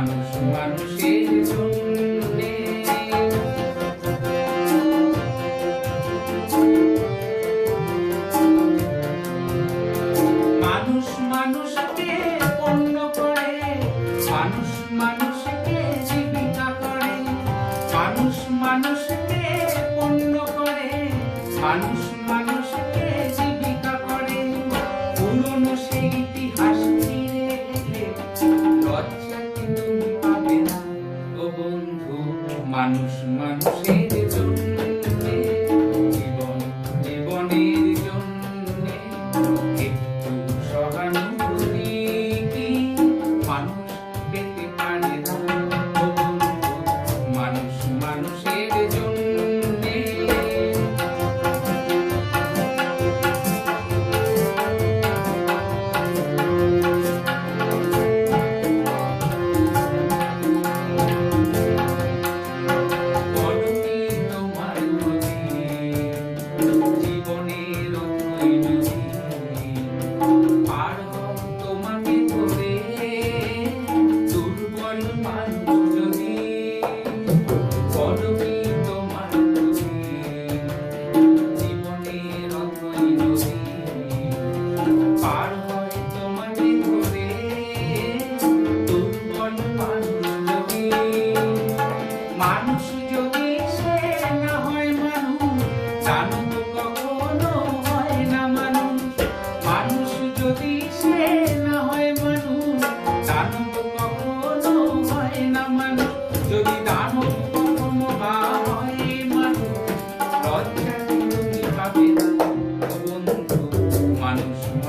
মানুষ মানুষের জন্যে মানুষ মানুষকে পণ্য করে, মানুষ মানুষকে জীবিকা করে। মানুষ মানুষকে পণ্য করে, মানুষ মানুষকে জীবনের জন্য জীবনের জন্য Thank you.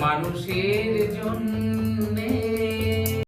মানুষের জন্যে